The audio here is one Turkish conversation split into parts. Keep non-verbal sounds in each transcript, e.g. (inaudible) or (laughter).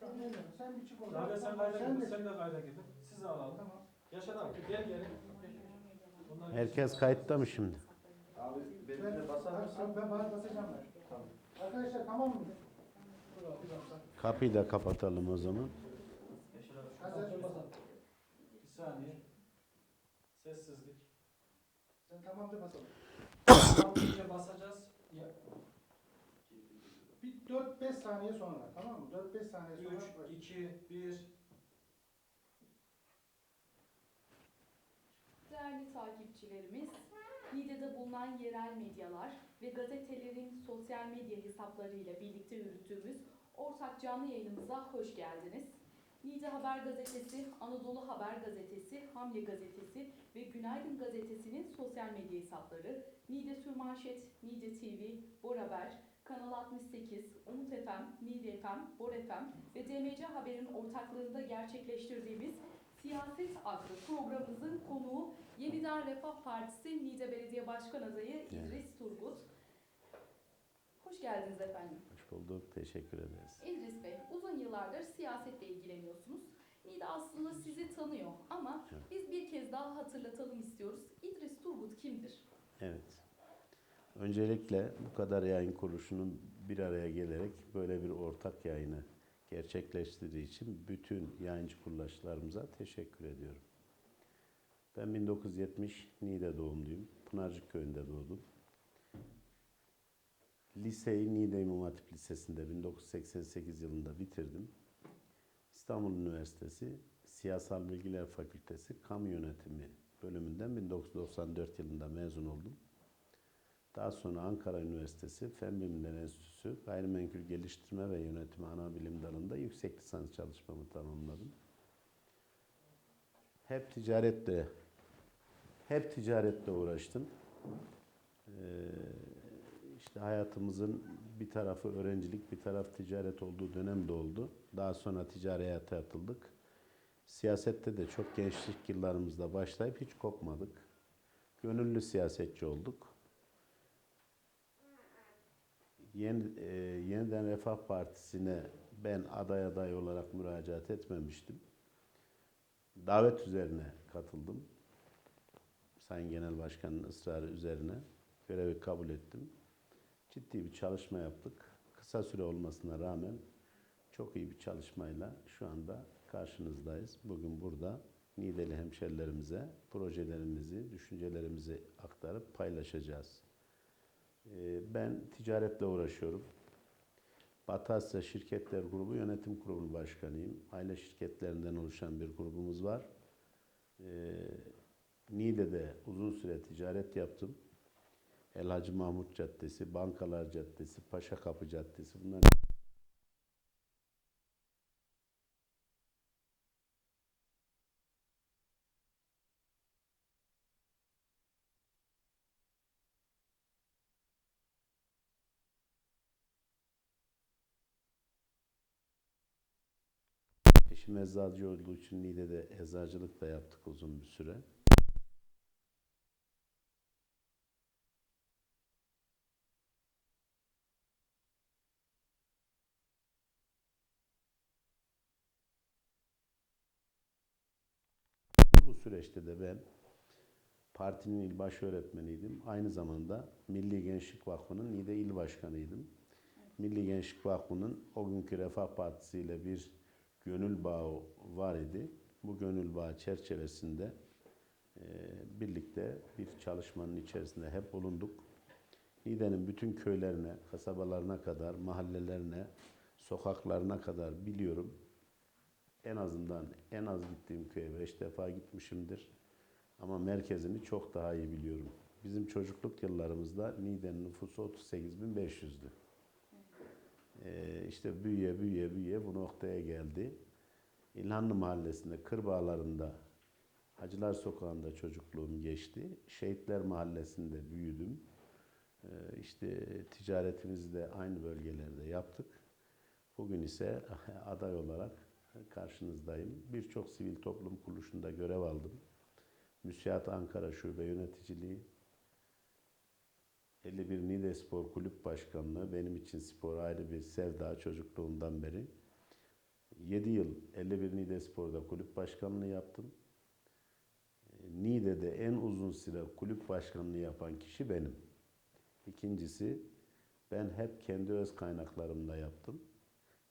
Sen ne diyorsun? Sen bir çık oradan. Zaten sen kayda Sen girdin, de sen de kayda girdin. Sizi alalım. Tamam. Yaşar abi gel gel. Bunlar Herkes kayıtta mı şimdi? Abi Ben, benim de basar mısın? ben, ben bana basacağım ben. Tamam. Arkadaşlar tamam mı? Dur abi, bir dakika. Kapıyı da kapatalım o zaman. Yaşar abi. Hazır. Bir saniye. Sessizlik. Sen tamam de basalım. Kapıyı basacağız. Ya, Bir 4-5 saniye sonra tamam mı? 4-5 saniye sonra. 3, başla. 2, 1. Değerli takipçilerimiz, Niğde'de bulunan yerel medyalar ve gazetelerin sosyal medya hesaplarıyla birlikte yürüttüğümüz ortak canlı yayınımıza hoş geldiniz. Niğde Haber Gazetesi, Anadolu Haber Gazetesi, Hamle Gazetesi ve Günaydın Gazetesi'nin sosyal medya hesapları, Niğde Sürmanşet, Niğde TV, Bor Haber, Kanal 68, Umut FM, Niğde FM, Bor FM ve DMC Haber'in ortaklığında gerçekleştirdiğimiz Siyaset adlı programımızın konuğu Yeniden Refah Partisi Niğde Belediye Başkan Adayı İdris Turgut. Hoş geldiniz efendim. Hoş bulduk. Teşekkür ederiz. İdris Bey, uzun yıllardır siyasetle ilgileniyorsunuz. Niğde aslında sizi tanıyor ama biz bir kez daha hatırlatalım istiyoruz. İdris Turgut kimdir? Evet. Öncelikle bu kadar yayın kuruluşunun bir araya gelerek böyle bir ortak yayını gerçekleştirdiği için bütün yayıncı kuruluşlarımıza teşekkür ediyorum. Ben 1970 Niğde doğumluyum. Pınarcık köyünde doğdum. Liseyi Niğde İmam Hatip Lisesi'nde 1988 yılında bitirdim. İstanbul Üniversitesi Siyasal Bilgiler Fakültesi Kamu Yönetimi bölümünden 1994 yılında mezun oldum. Daha sonra Ankara Üniversitesi Fen Bilimleri Enstitüsü Gayrimenkul Geliştirme ve Yönetimi Ana Bilim Dalı'nda yüksek lisans çalışmamı tamamladım. Hep ticaretle hep ticaretle uğraştım. Ee, işte hayatımızın bir tarafı öğrencilik, bir taraf ticaret olduğu dönem de oldu. Daha sonra ticari hayata atıldık. Siyasette de çok gençlik yıllarımızda başlayıp hiç kopmadık. Gönüllü siyasetçi olduk. Yeni, e, yeniden Refah Partisi'ne ben aday aday olarak müracaat etmemiştim. Davet üzerine katıldım. Sayın Genel Başkan'ın ısrarı üzerine görevi kabul ettim. Ciddi bir çalışma yaptık. Kısa süre olmasına rağmen çok iyi bir çalışmayla şu anda karşınızdayız. Bugün burada Niğdeli hemşerilerimize projelerimizi, düşüncelerimizi aktarıp paylaşacağız. Ee, Ben ticaretle uğraşıyorum. Batı Asya Şirketler Grubu Yönetim Kurulu Başkanıyım. Aile şirketlerinden oluşan bir grubumuz var. Ee, Niğde'de uzun süre ticaret yaptım. El Hacı Mahmut Caddesi, Bankalar Caddesi, Paşa Kapı Caddesi bunlar Eşim eczacı olduğu için Niğde'de eczacılık da yaptık uzun bir süre. Bu süreçte de ben partinin il baş öğretmeniydim. Aynı zamanda Milli Gençlik Vakfı'nın Niğde İl Başkanıydım. Milli Gençlik Vakfı'nın o günkü Refah Partisi ile bir gönül bağı var idi. Bu gönül bağı çerçevesinde e, birlikte bir çalışmanın içerisinde hep bulunduk. Niğde'nin bütün köylerine, kasabalarına kadar, mahallelerine, sokaklarına kadar biliyorum. En azından en az gittiğim köye beş defa gitmişimdir. Ama merkezini çok daha iyi biliyorum. Bizim çocukluk yıllarımızda Niğde'nin nüfusu 38.500'dü. Ee, işte büyüye büyüye büyüye bu noktaya geldi. İlhanlı Mahallesi'nde, Kırbağları'nda, Hacılar Sokağı'nda çocukluğum geçti. Şehitler Mahallesi'nde büyüdüm. Ee, işte ticaretimizi de aynı bölgelerde yaptık. Bugün ise (laughs) aday olarak karşınızdayım. Birçok sivil toplum kuruluşunda görev aldım. Müsiat Ankara Şube Yöneticiliği, 51 Niğde Spor Kulüp Başkanlığı benim için spor ayrı bir sevda çocukluğumdan beri. 7 yıl 51 Niğde Spor'da kulüp başkanlığı yaptım. Niğde'de en uzun süre kulüp başkanlığı yapan kişi benim. İkincisi ben hep kendi öz kaynaklarımla yaptım.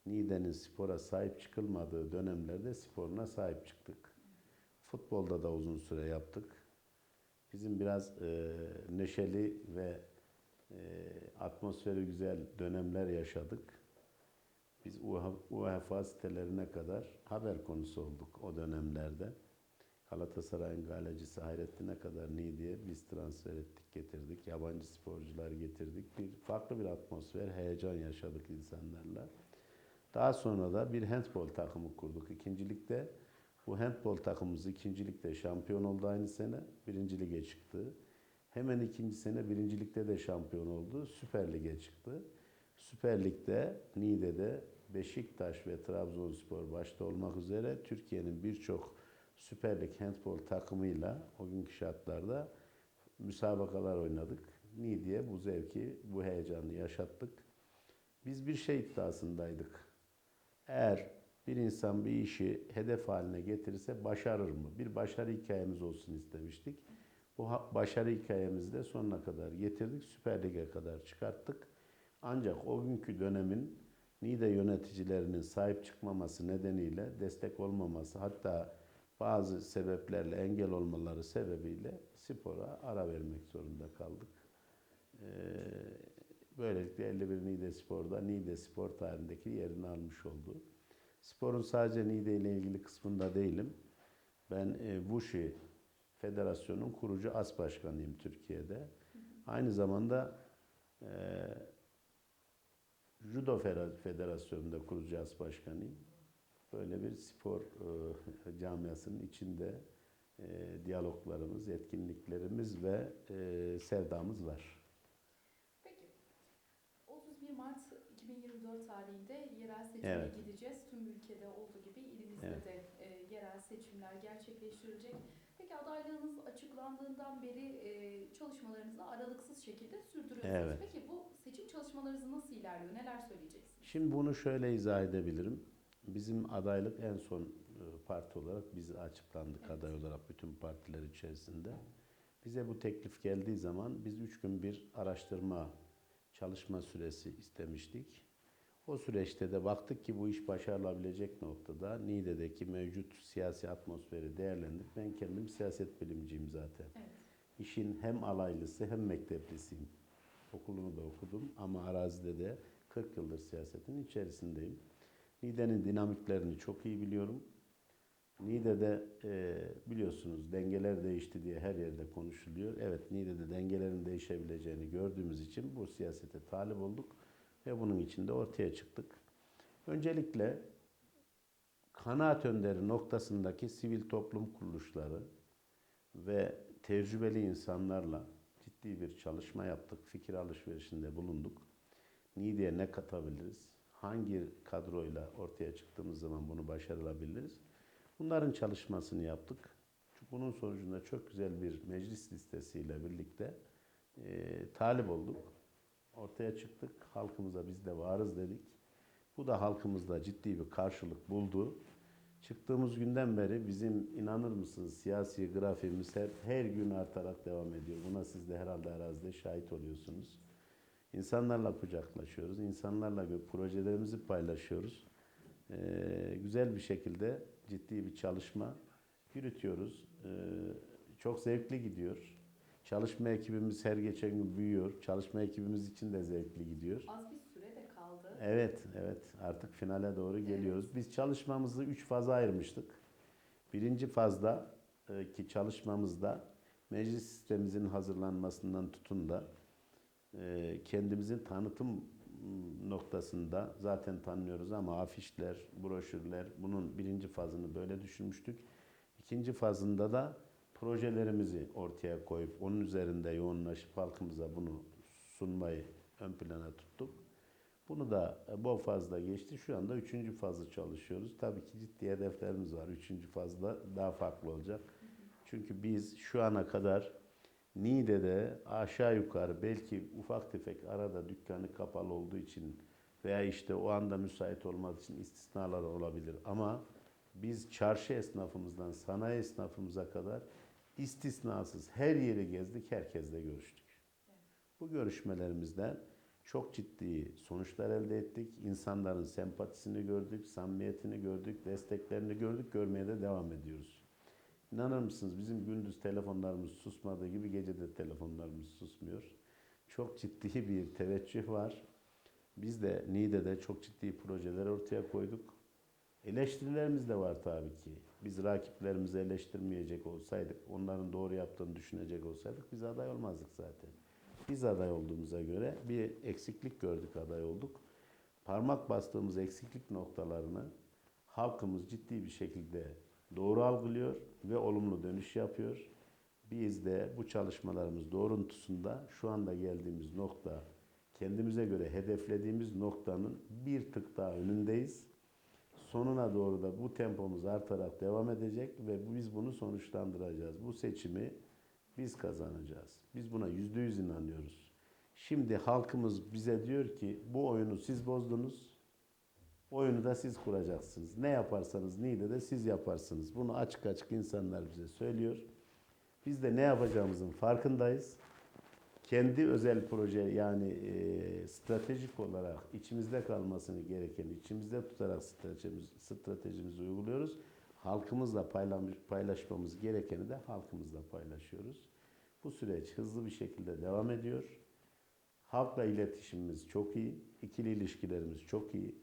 Niğde'nin spora sahip çıkılmadığı dönemlerde sporuna sahip çıktık. Futbolda da uzun süre yaptık. Bizim biraz e, neşeli ve e, atmosferi güzel dönemler yaşadık. Biz UEFA sitelerine kadar haber konusu olduk o dönemlerde. Galatasaray'ın galecisi Hayrettin'e kadar Niğde'ye biz transfer ettik, getirdik. Yabancı sporcular getirdik. Bir farklı bir atmosfer, heyecan yaşadık insanlarla. Daha sonra da bir handbol takımı kurduk. İkincilikte bu handbol takımımız ikincilikte şampiyon oldu aynı sene. Birinci lige çıktı. Hemen ikinci sene birincilikte de şampiyon oldu. Süper Lig'e çıktı. Süper Lig'de Niğde'de Beşiktaş ve Trabzonspor başta olmak üzere Türkiye'nin birçok Süper Lig handbol takımıyla o günkü şartlarda müsabakalar oynadık. Niğde'ye bu zevki, bu heyecanı yaşattık. Biz bir şey iddiasındaydık. Eğer bir insan bir işi hedef haline getirirse başarır mı? Bir başarı hikayemiz olsun istemiştik. Bu başarı hikayemizi de sonuna kadar getirdik. Süper Lig'e kadar çıkarttık. Ancak o günkü dönemin Niğde yöneticilerinin sahip çıkmaması nedeniyle destek olmaması hatta bazı sebeplerle engel olmaları sebebiyle spora ara vermek zorunda kaldık. Ee, böylelikle 51 Niğde Spor'da Niğde Spor tarihindeki yerini almış oldu. Sporun sadece Niğde ile ilgili kısmında değilim. Ben e, Wushu Federasyonu'nun kurucu as başkanıyım Türkiye'de. Aynı zamanda e, Judo Federasyonu'nda kurucu as başkanıyım. Böyle bir spor e, camiasının içinde e, diyaloglarımız, etkinliklerimiz ve e, sevdamız var. Peki. 31 Mart 2024 tarihinde yerel seçime Evet. gideceğiz. Tüm ülkede olduğu gibi ilimizde Evet. de e, yerel seçimler gerçekleştirilecek. Peki adaylığınız açıklandığından beri e, çalışmalarınızı aralıksız şekilde sürdürüyorsunuz. Evet. Peki bu seçim çalışmalarınız nasıl ilerliyor? Neler söyleyeceksiniz? Şimdi bunu şöyle izah edebilirim. Bizim adaylık en son e, parti olarak biz açıklandık Evet. aday olarak bütün partiler içerisinde. Bize bu teklif geldiği zaman biz üç gün bir araştırma çalışma süresi istemiştik. O süreçte de baktık ki bu iş başarılabilecek noktada Niğde'deki mevcut siyasi atmosferi değerlendirdik. Ben kendim siyaset bilimciyim zaten. Evet. İşin hem alaylısı hem mekteplisiyim. Okulumu da okudum ama arazide de 40 yıldır siyasetin içerisindeyim. Niğde'nin dinamiklerini çok iyi biliyorum. Niğde'de e, biliyorsunuz dengeler değişti diye her yerde konuşuluyor. Evet Niğde'de dengelerin değişebileceğini gördüğümüz için bu siyasete talip olduk ve bunun için de ortaya çıktık. Öncelikle kanaat önderi noktasındaki sivil toplum kuruluşları ve tecrübeli insanlarla ciddi bir çalışma yaptık. Fikir alışverişinde bulunduk. Niğde'ye ne katabiliriz? Hangi kadroyla ortaya çıktığımız zaman bunu başarılabiliriz? Bunların çalışmasını yaptık. Bunun sonucunda çok güzel bir meclis listesiyle birlikte e, talip olduk. Ortaya çıktık. Halkımıza biz de varız dedik. Bu da halkımızda ciddi bir karşılık buldu. Çıktığımız günden beri bizim inanır mısınız siyasi grafiğimiz hep her gün artarak devam ediyor. Buna siz de herhalde arazide şahit oluyorsunuz. İnsanlarla kucaklaşıyoruz, insanlarla gö- projelerimizi paylaşıyoruz. Ee, güzel bir şekilde ciddi bir çalışma yürütüyoruz. Ee, çok zevkli gidiyor. Çalışma ekibimiz her geçen gün büyüyor. Çalışma ekibimiz için de zevkli gidiyor. Az bir süre de kaldı. Evet, evet. Artık finale doğru geliyoruz. Biz çalışmamızı üç faza ayırmıştık. Birinci fazda e, ki çalışmamızda meclis sistemimizin hazırlanmasından tutun da e, kendimizin tanıtım m, noktasında zaten tanıyoruz ama afişler, broşürler bunun birinci fazını böyle düşünmüştük. İkinci fazında da projelerimizi ortaya koyup onun üzerinde yoğunlaşıp halkımıza bunu sunmayı ön plana tuttuk. Bunu da e, bu fazla geçti. Şu anda üçüncü fazla çalışıyoruz. Tabii ki ciddi hedeflerimiz var. Üçüncü fazla daha farklı olacak. Çünkü biz şu ana kadar Niğde'de aşağı yukarı belki ufak tefek arada dükkanı kapalı olduğu için veya işte o anda müsait olmadığı için istisnalar olabilir. Ama biz çarşı esnafımızdan sanayi esnafımıza kadar istisnasız her yeri gezdik, herkesle görüştük. Bu görüşmelerimizden çok ciddi sonuçlar elde ettik. İnsanların sempatisini gördük, samimiyetini gördük, desteklerini gördük, görmeye de devam ediyoruz. İnanır mısınız bizim gündüz telefonlarımız susmadığı gibi gece de telefonlarımız susmuyor. Çok ciddi bir teveccüh var. Biz de Niğde'de çok ciddi projeler ortaya koyduk. Eleştirilerimiz de var tabii ki. Biz rakiplerimizi eleştirmeyecek olsaydık, onların doğru yaptığını düşünecek olsaydık biz aday olmazdık zaten. Biz aday olduğumuza göre bir eksiklik gördük aday olduk. Parmak bastığımız eksiklik noktalarını halkımız ciddi bir şekilde doğru algılıyor ve olumlu dönüş yapıyor. Biz de bu çalışmalarımız doğrultusunda şu anda geldiğimiz nokta kendimize göre hedeflediğimiz noktanın bir tık daha önündeyiz. Sonuna doğru da bu tempomuz artarak devam edecek ve biz bunu sonuçlandıracağız. Bu seçimi biz kazanacağız. Biz buna yüzde yüz inanıyoruz. Şimdi halkımız bize diyor ki bu oyunu siz bozdunuz. Oyunu da siz kuracaksınız. Ne yaparsanız Niğde de siz yaparsınız. Bunu açık açık insanlar bize söylüyor. Biz de ne yapacağımızın farkındayız. Kendi özel proje yani e, stratejik olarak içimizde kalmasını gereken, içimizde tutarak stratejimiz, stratejimizi uyguluyoruz. Halkımızla paylaş, paylaşmamız gerekeni de halkımızla paylaşıyoruz. Bu süreç hızlı bir şekilde devam ediyor. Halkla iletişimimiz çok iyi, ikili ilişkilerimiz çok iyi.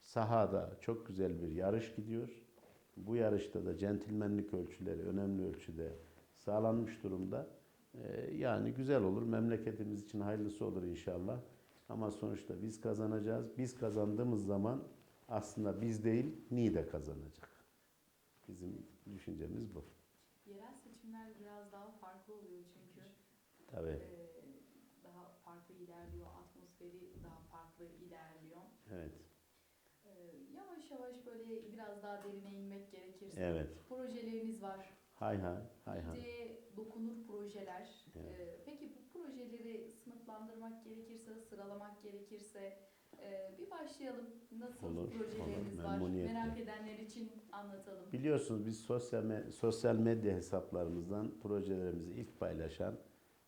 Sahada çok güzel bir yarış gidiyor. Bu yarışta da centilmenlik ölçüleri önemli ölçüde sağlanmış durumda. Ee, yani güzel olur. Memleketimiz için hayırlısı olur inşallah. Ama sonuçta biz kazanacağız. Biz kazandığımız zaman aslında biz değil, Niğde kazanacak. Bizim düşüncemiz bu. Yerel seçimler biraz daha farklı oluyor çünkü. Tabii. Ee, daha farklı ilerliyor, atmosferi daha farklı ilerliyor. Evet. Ee, yavaş yavaş böyle biraz daha derine inmek gerekirse. Evet. Projeleriniz var. Hay hay. Hay hay. Niğde'ye dokunur projeler. Evet. Ee, peki bu projeleri sınıflandırmak gerekirse, sıralamak gerekirse e, bir başlayalım. Nasıl Olur, projeleriniz olur. var? Merak edenler için anlatalım. Biliyorsunuz biz sosyal me- sosyal medya hesaplarımızdan projelerimizi ilk paylaşan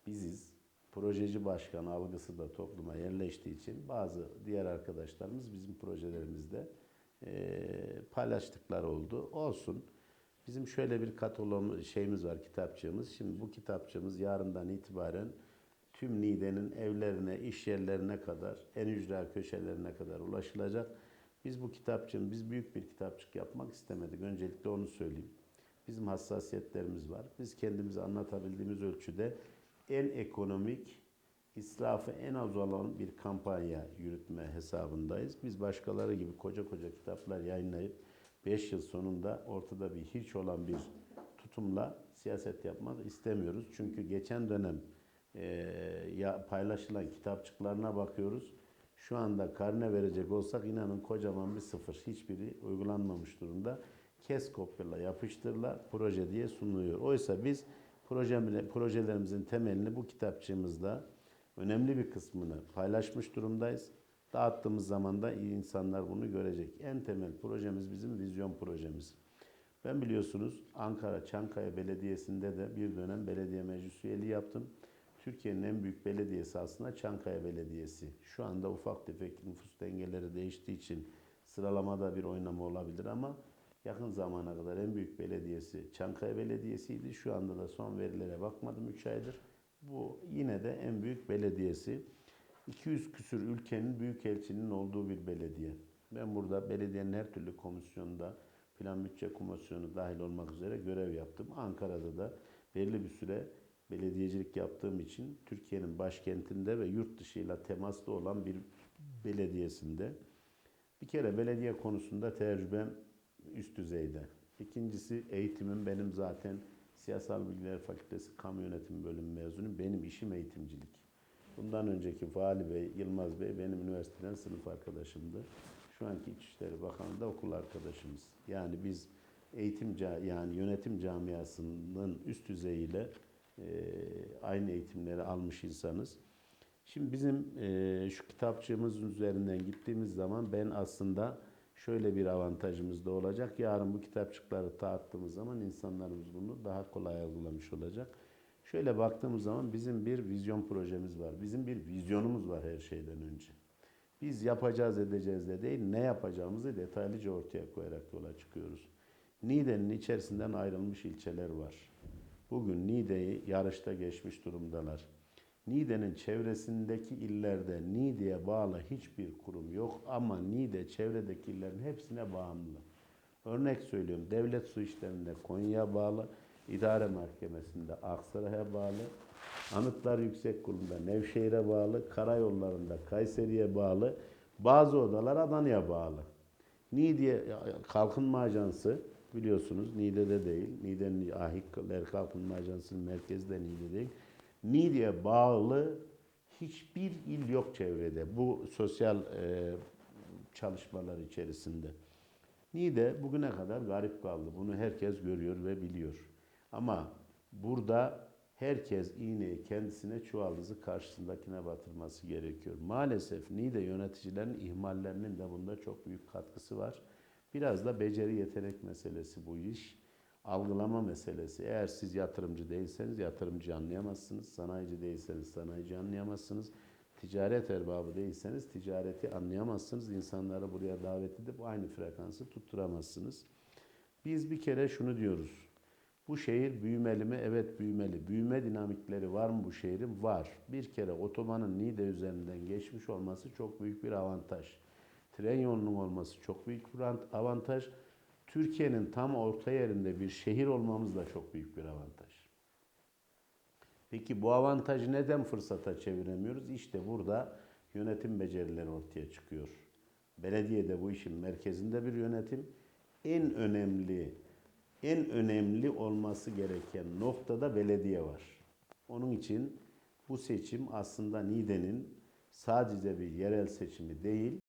biziz. Projeci başkan algısı da topluma yerleştiği için bazı diğer arkadaşlarımız bizim projelerimizde eee paylaştıkları oldu. Olsun. Bizim şöyle bir katalog şeyimiz var, kitapçığımız. Şimdi bu kitapçığımız yarından itibaren tüm Niğde'nin evlerine, iş yerlerine kadar, en ücra köşelerine kadar ulaşılacak. Biz bu kitapçığın, biz büyük bir kitapçık yapmak istemedik. Öncelikle onu söyleyeyim. Bizim hassasiyetlerimiz var. Biz kendimizi anlatabildiğimiz ölçüde en ekonomik, israfı en az olan bir kampanya yürütme hesabındayız. Biz başkaları gibi koca koca kitaplar yayınlayıp 5 yıl sonunda ortada bir hiç olan bir tutumla siyaset yapmak istemiyoruz. Çünkü geçen dönem eee, ya paylaşılan kitapçıklarına bakıyoruz. Şu anda karne verecek olsak inanın kocaman bir sıfır. Hiçbiri uygulanmamış durumda. Kes kopyala yapıştırla proje diye sunuluyor. Oysa biz projemle, projelerimizin temelini bu kitapçığımızda önemli bir kısmını paylaşmış durumdayız. Dağıttığımız zaman da iyi insanlar bunu görecek. En temel projemiz bizim vizyon projemiz. Ben biliyorsunuz Ankara Çankaya Belediyesi'nde de bir dönem belediye meclis üyeliği yaptım. Türkiye'nin en büyük belediyesi aslında Çankaya Belediyesi. Şu anda ufak tefek nüfus dengeleri değiştiği için sıralamada bir oynama olabilir ama yakın zamana kadar en büyük belediyesi Çankaya Belediyesi'ydi. Şu anda da son verilere bakmadım 3 aydır. Bu yine de en büyük belediyesi. 200 küsür ülkenin büyükelçinin olduğu bir belediye. Ben burada belediyenin her türlü komisyonunda plan bütçe komisyonu dahil olmak üzere görev yaptım. Ankara'da da belli bir süre belediyecilik yaptığım için Türkiye'nin başkentinde ve yurt dışıyla temaslı olan bir belediyesinde bir kere belediye konusunda tecrübem üst düzeyde. İkincisi eğitimim benim zaten Siyasal Bilgiler Fakültesi Kamu Yönetimi bölümü mezunuyum. Benim işim eğitimcilik. Bundan önceki Vali Bey, Yılmaz Bey benim üniversiteden sınıf arkadaşımdı. Şu anki İçişleri Bakanı da okul arkadaşımız. Yani biz eğitim yani yönetim camiasının üst düzeyiyle e, aynı eğitimleri almış insanız. Şimdi bizim e, şu kitapçığımızın üzerinden gittiğimiz zaman ben aslında şöyle bir avantajımız da olacak. Yarın bu kitapçıkları dağıttığımız zaman insanlarımız bunu daha kolay algılamış olacak. Şöyle baktığımız zaman bizim bir vizyon projemiz var. Bizim bir vizyonumuz var her şeyden önce. Biz yapacağız edeceğiz de değil, ne yapacağımızı detaylıca ortaya koyarak yola çıkıyoruz. Niğde'nin içerisinden ayrılmış ilçeler var. Bugün Niğde'yi yarışta geçmiş durumdalar. Niğde'nin çevresindeki illerde Niğde'ye bağlı hiçbir kurum yok ama Niğde çevredeki illerin hepsine bağımlı. Örnek söylüyorum devlet su işlerinde Konya'ya bağlı, idare mahkemesinde Aksaray'a bağlı, Anıtlar Yüksek Kurulu'nda Nevşehir'e bağlı, karayollarında Kayseri'ye bağlı, bazı odalar Adana'ya bağlı. Niğde Kalkınma Ajansı biliyorsunuz Niğde'de değil. Niğde'nin Ahikler Kalkınma Ajansı'nın merkezi de Niğde değil. Niğde'ye bağlı hiçbir il yok çevrede bu sosyal e, çalışmalar içerisinde. Niğde bugüne kadar garip kaldı. Bunu herkes görüyor ve biliyor. Ama burada herkes iğneyi kendisine çuvaldızı karşısındakine batırması gerekiyor. Maalesef Niğde yöneticilerin ihmallerinin de bunda çok büyük katkısı var. Biraz da beceri yetenek meselesi bu iş. Algılama meselesi. Eğer siz yatırımcı değilseniz yatırımcı anlayamazsınız. Sanayici değilseniz sanayici anlayamazsınız. Ticaret erbabı değilseniz ticareti anlayamazsınız. İnsanları buraya davet edip aynı frekansı tutturamazsınız. Biz bir kere şunu diyoruz. Bu şehir büyümeli mi? Evet büyümeli. Büyüme dinamikleri var mı bu şehrin? Var. Bir kere otobanın Niğde üzerinden geçmiş olması çok büyük bir avantaj. Tren yolunun olması çok büyük bir avantaj. Türkiye'nin tam orta yerinde bir şehir olmamız da çok büyük bir avantaj. Peki bu avantajı neden fırsata çeviremiyoruz? İşte burada yönetim becerileri ortaya çıkıyor. Belediye de bu işin merkezinde bir yönetim. En önemli, en önemli olması gereken noktada belediye var. Onun için bu seçim aslında Niğde'nin sadece bir yerel seçimi değil,